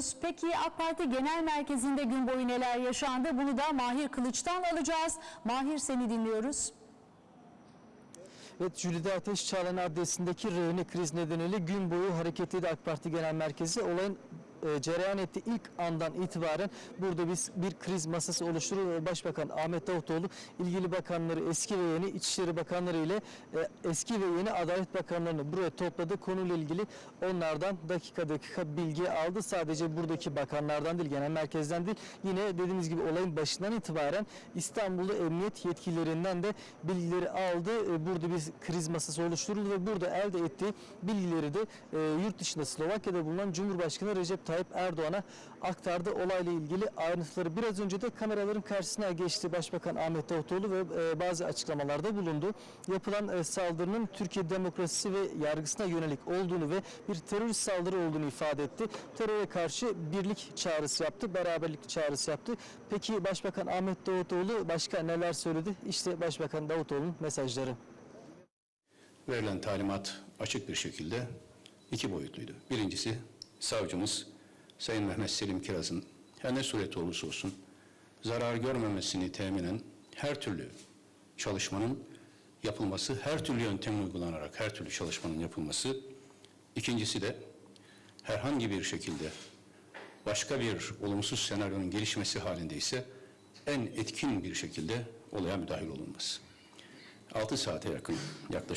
ediyoruz. Peki AK Parti Genel Merkezi'nde gün boyu neler yaşandı? Bunu da Mahir Kılıç'tan alacağız. Mahir seni dinliyoruz. Evet, Jülide Ateş Çağlayan adresindeki rehine kriz nedeniyle gün boyu hareketliydi AK Parti Genel Merkezi. Olayın e, cereyan ettiği ilk andan itibaren burada biz bir kriz masası oluşturur ve Başbakan Ahmet Davutoğlu ilgili bakanları eski ve yeni İçişleri Bakanları ile e, eski ve yeni Adalet Bakanlarını buraya topladı. Konuyla ilgili onlardan dakika dakika bilgi aldı. Sadece buradaki bakanlardan değil, genel merkezden değil. Yine dediğimiz gibi olayın başından itibaren İstanbul'da emniyet yetkililerinden de bilgileri aldı. E, Burada bir kriz masası oluşturuldu ve burada elde ettiği bilgileri de yurt dışında Slovakya'da bulunan Cumhurbaşkanı Recep Tayyip Erdoğan'a aktardı. Olayla ilgili ayrıntıları biraz önce de kameraların karşısına geçti Başbakan Ahmet Davutoğlu ve e, bazı açıklamalarda bulundu. Yapılan e, saldırının Türkiye demokrasisi ve yargısına yönelik olduğunu ve bir terörist saldırı olduğunu ifade etti. Teröre karşı birlik çağrısı yaptı, beraberlik çağrısı yaptı. Peki Başbakan Ahmet Davutoğlu başka neler söyledi? İşte Başbakan Davutoğlu'nun mesajları. Verilen talimat açık bir şekilde iki boyutluydu. Birincisi savcımız Sayın Mehmet Selim Kiraz'ın her ne sureti olursa olsun zarar görmemesini teminen her türlü çalışmanın yapılması, her türlü yöntem uygulanarak her türlü çalışmanın yapılması. İkincisi de herhangi bir şekilde başka bir olumsuz senaryonun gelişmesi halinde ise en etkin bir şekilde olaya müdahil olunması. 6 saate yakın yaklaşık